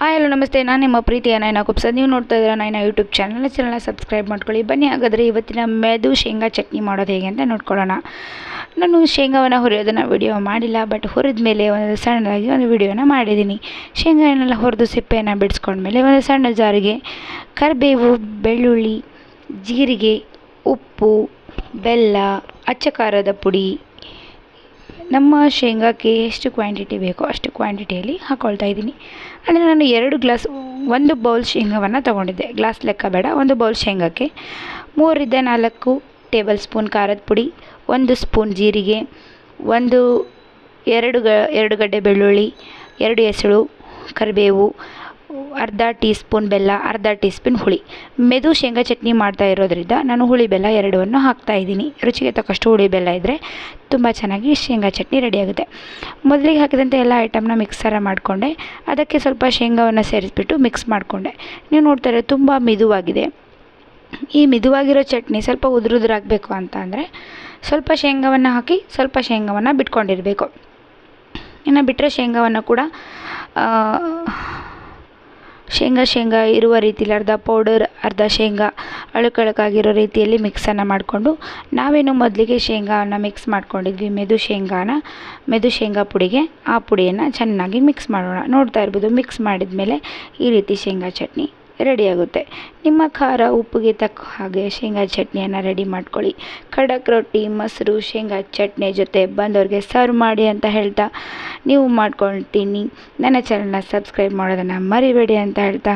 Hi, hello, ನಮಸ್ತೆ. ನಾನು ನಿಮ್ಮ ಪ್ರೀತಿಯ ನೈನಾ ಕುಪ್ಸ. ನೀವು ನೋಡ್ತಾ ಇದ್ದೀರಾ ನೈನಾ ಯೂಟ್ಯೂಬ್ ಚಾನಲ್. ಚಾನಲ್ನ ಸಬ್ಸ್ಕ್ರೈಬ್ ಮಾಡ್ಕೊಳ್ಳಿ. ಬನ್ನಿ, ಹಾಗಾದರೆ ಇವತ್ತಿನ ಮೆದು ಶೇಂಗಾ ಚಟ್ನಿ ಮಾಡೋದು ಹೇಗೆ ಅಂತ ನೋಡ್ಕೊಳ್ಳೋಣ. ನಾನು ಶೇಂಗಾವನ್ನು ಹುರಿಯೋದನ್ನು ವಿಡಿಯೋ ಮಾಡಿಲ್ಲ ಬಟ್ ಹುರಿದ ಮೇಲೆ ಒಂದು ಸಣ್ಣದಾಗಿ ಒಂದು ವಿಡಿಯೋನ ಮಾಡಿದ್ದೀನಿ. ಶೇಂಗಾನೆಲ್ಲ ಹುರಿದು ಸಿಪ್ಪೆಯನ್ನು ಬಿಡಿಸ್ಕೊಂಡ್ಮೇಲೆ ಒಂದು ಸಣ್ಣ ಜಾರಿಗೆ ಕರಿಬೇವು, ಬೆಳ್ಳುಳ್ಳಿ, ಜೀರಿಗೆ, ಉಪ್ಪು, ಬೆಲ್ಲ, ಅಚ್ಚ ಖಾರದ ಪುಡಿ ನಮ್ಮ ಶೇಂಗಾಕ್ಕೆ ಎಷ್ಟು ಕ್ವಾಂಟಿಟಿ ಬೇಕೋ ಅಷ್ಟು ಕ್ವಾಂಟಿಟಿಯಲ್ಲಿ ಹಾಕ್ಕೊಳ್ತಾ ಇದ್ದೀನಿ. ಅಂದರೆ ನಾನು ಎರಡು ಗ್ಲಾಸ್ ಒಂದು ಬೌಲ್ ಶೇಂಗಾವನ್ನು ತೊಗೊಂಡಿದ್ದೆ. ಗ್ಲಾಸ್ ಲೆಕ್ಕ ಬೇಡ, ಒಂದು ಬೌಲ್ ಶೇಂಗಾಕ್ಕೆ. ಮೂರರಿಂದ ನಾಲ್ಕು ಟೇಬಲ್ ಸ್ಪೂನ್ ಖಾರದ ಪುಡಿ, ಒಂದು ಸ್ಪೂನ್ ಜೀರಿಗೆ, ಒಂದು ಎರಡು ಗ, ಎರಡು ಗಡ್ಡೆ ಬೆಳ್ಳುಳ್ಳಿ, ಎರಡು ಎಸಳು ಕರಿಬೇವು ಅರ್ಧ ಟೀ ಸ್ಪೂನ್ ಬೆಲ್ಲ, ಅರ್ಧ ಟೀ ಸ್ಪೂನ್ ಹುಳಿ. ಮೆದು ಶೇಂಗಾ ಚಟ್ನಿ ಮಾಡ್ತಾ ಇರೋದ್ರಿಂದ ನಾನು ಹುಳಿ ಬೆಲ್ಲ ಎರಡನ್ನು ಹಾಕ್ತಾ ಇದ್ದೀನಿ. ರುಚಿಗೆ ತಕ್ಕಷ್ಟು ಹುಳಿ ಬೆಲ್ಲ ಇದ್ದರೆ ತುಂಬ ಚೆನ್ನಾಗಿ ಶೇಂಗಾ ಚಟ್ನಿ ರೆಡಿಯಾಗುತ್ತೆ ಮೊದಲಿಗೆ ಹಾಕಿದಂಥ ಎಲ್ಲ ಐಟಮ್ನ ಮಿಕ್ಸರ ಮಾಡಿಕೊಂಡೆ. ಅದಕ್ಕೆ ಸ್ವಲ್ಪ ಶೇಂಗಾವನ್ನು ಸೇರಿಸ್ಬಿಟ್ಟು ಮಿಕ್ಸ್ ಮಾಡಿಕೊಂಡೆ. ನೀವು ನೋಡ್ತಾರೆ ತುಂಬ ಮಿದುವಾಗಿದೆ. ಈ ಮಿದುವಾಗಿರೋ ಚಟ್ನಿ ಸ್ವಲ್ಪ ಉದುರುದುರಾಗಬೇಕು ಅಂತ ಅಂದರೆ ಸ್ವಲ್ಪ ಶೇಂಗಾವನ್ನು ಹಾಕಿ ಸ್ವಲ್ಪ ಶೇಂಗಾವನ್ನು ಬಿಟ್ಕೊಂಡಿರಬೇಕು. ಇನ್ನು ಬಿಟ್ಟರೆ ಶೇಂಗಾವನ್ನು ಕೂಡ ಶೇಂಗಾ ಶೇಂಗಾ ಇರುವ ರೀತಿಯಲ್ಲಿ ಅರ್ಧ ಪೌಡರ್ ಅರ್ಧ ಶೇಂಗಾ ಅಳುಕಳುಕಾಗಿರೋ ರೀತಿಯಲ್ಲಿ ಮಿಕ್ಸನ್ನು ಮಾಡಿಕೊಂಡು ನಾವೇನು ಮೊದಲಿಗೆ ಶೇಂಗಾವನ್ನು ಮಿಕ್ಸ್ ಮಾಡ್ಕೊಂಡಿದ್ವಿ ಮೆದು ಶೇಂಗಾನ, ಮೆದು ಶೇಂಗಾ ಪುಡಿಗೆ. ಆ ಪುಡಿಯನ್ನು ಚೆನ್ನಾಗಿ ಮಿಕ್ಸ್ ಮಾಡೋಣ. ನೋಡ್ತಾ ಇರ್ಬೋದು ಮಿಕ್ಸ್ ಮಾಡಿದ ಮೇಲೆ ಈ ರೀತಿ ಶೇಂಗಾ ಚಟ್ನಿ. ರೆಡಿಯಾಗುತ್ತೆ. ನಿಮ್ಮ ಖಾರ ಉಪ್ಪಿಗೆ ತಕ್ಕ ಹಾಗೆ ಶೇಂಗಾ ಚಟ್ನಿಯನ್ನು ರೆಡಿ ಮಾಡ್ಕೊಳ್ಳಿ. ಖಡಕ್ ರೊಟ್ಟಿ, ಮೊಸರು, ಶೇಂಗಾ ಚಟ್ನಿ ಜೊತೆ ಬಂದವ್ರಿಗೆ ಸರ್ವ್ ಮಾಡಿ ಅಂತ ಹೇಳ್ತಾ ನೀವು ಮಾಡ್ಕೊಳ್ತೀನಿ. ನನ್ನ ಚಾನಲ್ನ ಸಬ್ಸ್ಕ್ರೈಬ್ ಮಾಡೋದನ್ನು ಮರಿಬೇಡಿ ಅಂತ ಹೇಳ್ತಾ